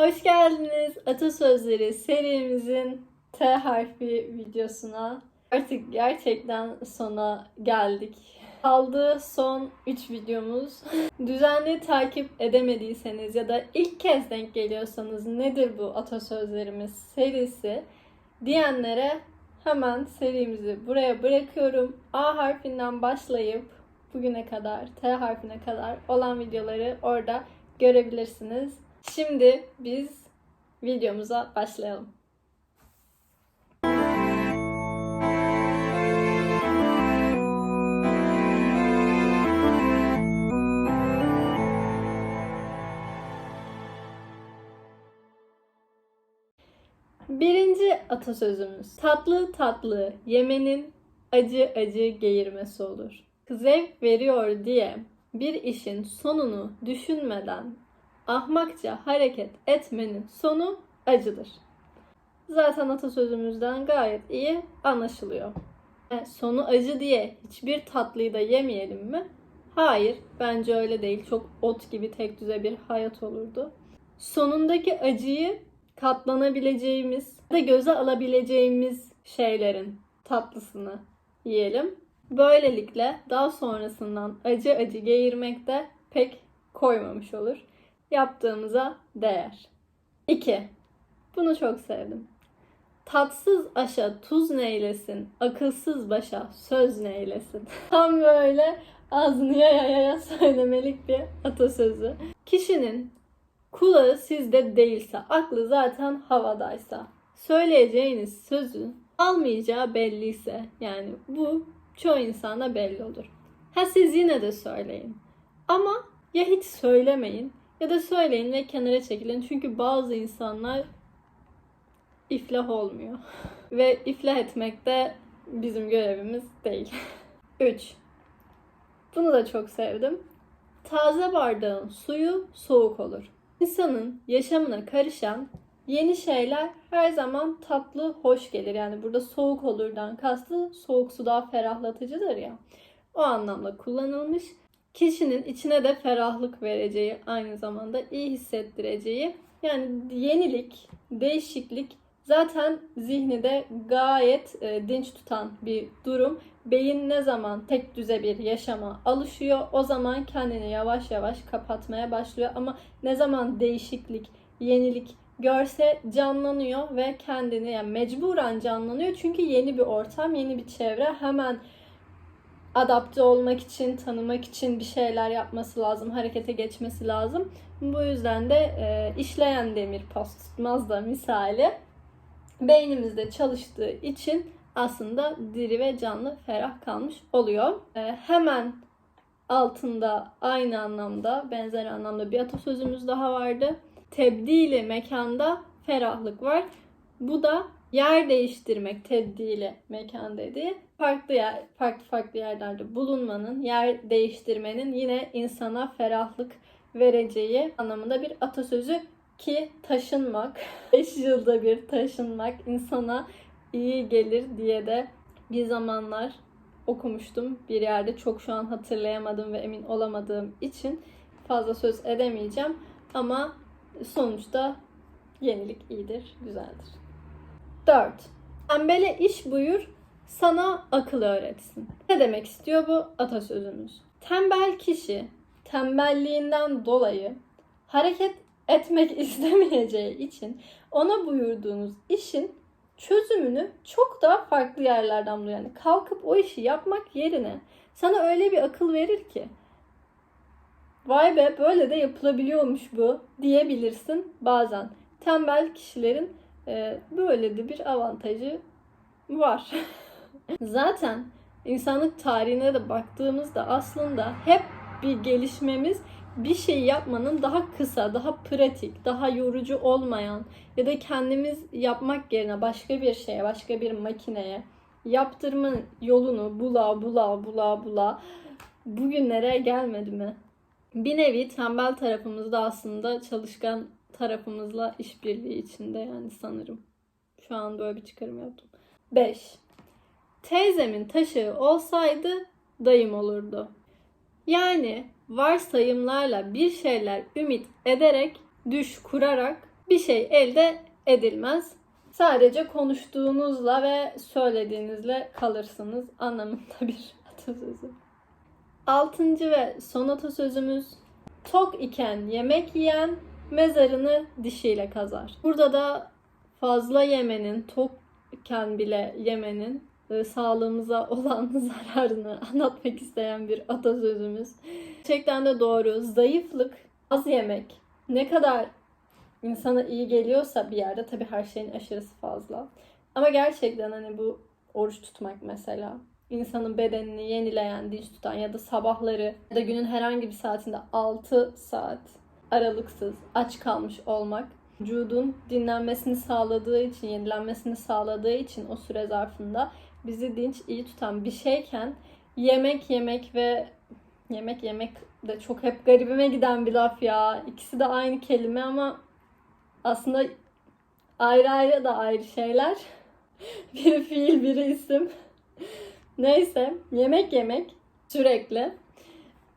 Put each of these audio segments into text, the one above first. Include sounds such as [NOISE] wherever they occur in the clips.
Hoş geldiniz Atasözleri serimizin T harfi videosuna. Artık gerçekten sona geldik. Kaldığı son 3 videomuz. [LAUGHS] Düzenli takip edemediyseniz ya da ilk kez denk geliyorsanız nedir bu atasözlerimiz serisi diyenlere hemen serimizi buraya bırakıyorum. A harfinden başlayıp bugüne kadar T harfine kadar olan videoları orada görebilirsiniz. Şimdi biz videomuza başlayalım. Birinci atasözümüz. Tatlı tatlı yemenin acı acı geğirmesi olur. Zevk veriyor diye bir işin sonunu düşünmeden ahmakça hareket etmenin sonu acıdır. Zaten atasözümüzden gayet iyi anlaşılıyor. E, Sonu acı diye hiçbir tatlıyı da yemeyelim mi? Hayır, bence öyle değil. Çok ot gibi tek düze bir hayat olurdu. Sonundaki acıyı katlanabileceğimiz da göze alabileceğimiz şeylerin tatlısını yiyelim. Böylelikle daha sonrasından acı acı geğirmek de pek koymamış olur. Yaptığımıza değer. 2. Bunu çok sevdim. Tatsız aşa tuz neylesin, akılsız başa söz neylesin. [LAUGHS] Tam böyle ağzını yaya yaya söylemelik bir atasözü. Kişinin kulağı sizde değilse, aklı zaten havadaysa, söyleyeceğiniz sözün almayacağı belliyse, yani bu çoğu insana belli olur. Ha siz yine de söyleyin. Ama ya hiç söylemeyin ya da söyleyin ve kenara çekilin. Çünkü bazı insanlar iflah olmuyor. [LAUGHS] ve iflah etmek de bizim görevimiz değil. [LAUGHS] 3. Bunu da çok sevdim. Taze bardağın suyu soğuk olur. İnsanın yaşamına karışan yeni şeyler her zaman tatlı, hoş gelir. Yani burada soğuk olurdan kastı soğuk su daha ferahlatıcıdır ya. O anlamda kullanılmış. Kişinin içine de ferahlık vereceği, aynı zamanda iyi hissettireceği. Yani yenilik, değişiklik zaten zihni de gayet e, dinç tutan bir durum. Beyin ne zaman tek düze bir yaşama alışıyor, o zaman kendini yavaş yavaş kapatmaya başlıyor. Ama ne zaman değişiklik, yenilik görse canlanıyor ve kendini yani mecburen canlanıyor. Çünkü yeni bir ortam, yeni bir çevre hemen adapte olmak için, tanımak için bir şeyler yapması lazım, harekete geçmesi lazım. Bu yüzden de e, işleyen demir pas tutmaz da misali beynimizde çalıştığı için aslında diri ve canlı, ferah kalmış oluyor. E, hemen altında aynı anlamda, benzer anlamda bir atasözümüz daha vardı. Tebdili mekanda ferahlık var. Bu da yer değiştirmek tebdili mekan dediği farklı yer, farklı farklı yerlerde bulunmanın, yer değiştirmenin yine insana ferahlık vereceği anlamında bir atasözü ki taşınmak, [LAUGHS] 5 yılda bir taşınmak insana iyi gelir diye de bir zamanlar okumuştum bir yerde. Çok şu an hatırlayamadım ve emin olamadığım için fazla söz edemeyeceğim. Ama sonuçta yenilik iyidir, güzeldir. 4. Tembele iş buyur, sana akıl öğretsin. Ne demek istiyor bu atasözümüz? Tembel kişi tembelliğinden dolayı hareket etmek [LAUGHS] istemeyeceği için ona buyurduğunuz işin çözümünü çok daha farklı yerlerden buluyor. Yani kalkıp o işi yapmak yerine sana öyle bir akıl verir ki vay be böyle de yapılabiliyormuş bu diyebilirsin bazen. Tembel kişilerin böyle de bir avantajı var. [LAUGHS] Zaten insanlık tarihine de baktığımızda aslında hep bir gelişmemiz bir şey yapmanın daha kısa, daha pratik, daha yorucu olmayan ya da kendimiz yapmak yerine başka bir şeye, başka bir makineye yaptırma yolunu bula bula bula bula bugünlere gelmedi mi? Bir nevi tembel tarafımızda aslında çalışkan tarafımızla işbirliği içinde yani sanırım. Şu an böyle bir çıkarım yaptım. 5. Teyzemin taşı olsaydı dayım olurdu. Yani varsayımlarla bir şeyler ümit ederek, düş kurarak bir şey elde edilmez. Sadece konuştuğunuzla ve söylediğinizle kalırsınız anlamında [LAUGHS] bir atasözü. Altıncı ve son atasözümüz tok iken yemek yiyen mezarını dişiyle kazar. Burada da fazla yemenin, tok iken bile yemenin e, sağlığımıza olan [LAUGHS] zararını anlatmak isteyen bir atasözümüz. Gerçekten de doğru. Zayıflık, az yemek ne kadar insana iyi geliyorsa bir yerde tabii her şeyin aşırısı fazla. Ama gerçekten hani bu oruç tutmak mesela insanın bedenini yenileyen, dinç tutan ya da sabahları ya da günün herhangi bir saatinde 6 saat aralıksız aç kalmış olmak vücudun dinlenmesini sağladığı için, yenilenmesini sağladığı için o süre zarfında bizi dinç, iyi tutan bir şeyken yemek yemek ve yemek yemek de çok hep garibime giden bir laf ya. İkisi de aynı kelime ama aslında ayrı ayrı da ayrı şeyler. [LAUGHS] biri fiil, biri isim. Neyse, yemek yemek sürekli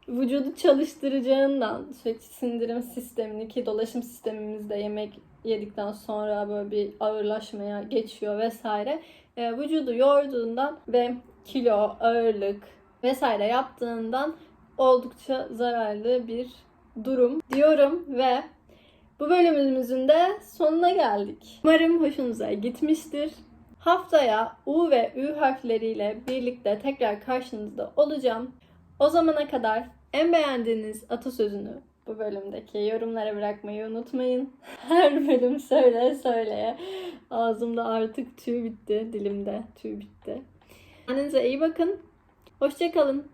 vücudu çalıştıracağından sürekli sindirim sistemini ki dolaşım sistemimiz de yemek yedikten sonra böyle bir ağırlaşmaya geçiyor vesaire. E, vücudu yorduğundan ve kilo, ağırlık vesaire yaptığından oldukça zararlı bir durum diyorum ve bu bölümümüzün de sonuna geldik. Umarım hoşunuza gitmiştir. Haftaya U ve Ü harfleriyle birlikte tekrar karşınızda olacağım. O zamana kadar en beğendiğiniz atasözünü bu bölümdeki yorumlara bırakmayı unutmayın. [LAUGHS] Her bölüm söyle söyleye. Ağzımda artık tüy bitti, dilimde tüy bitti. Kendinize iyi bakın. Hoşçakalın.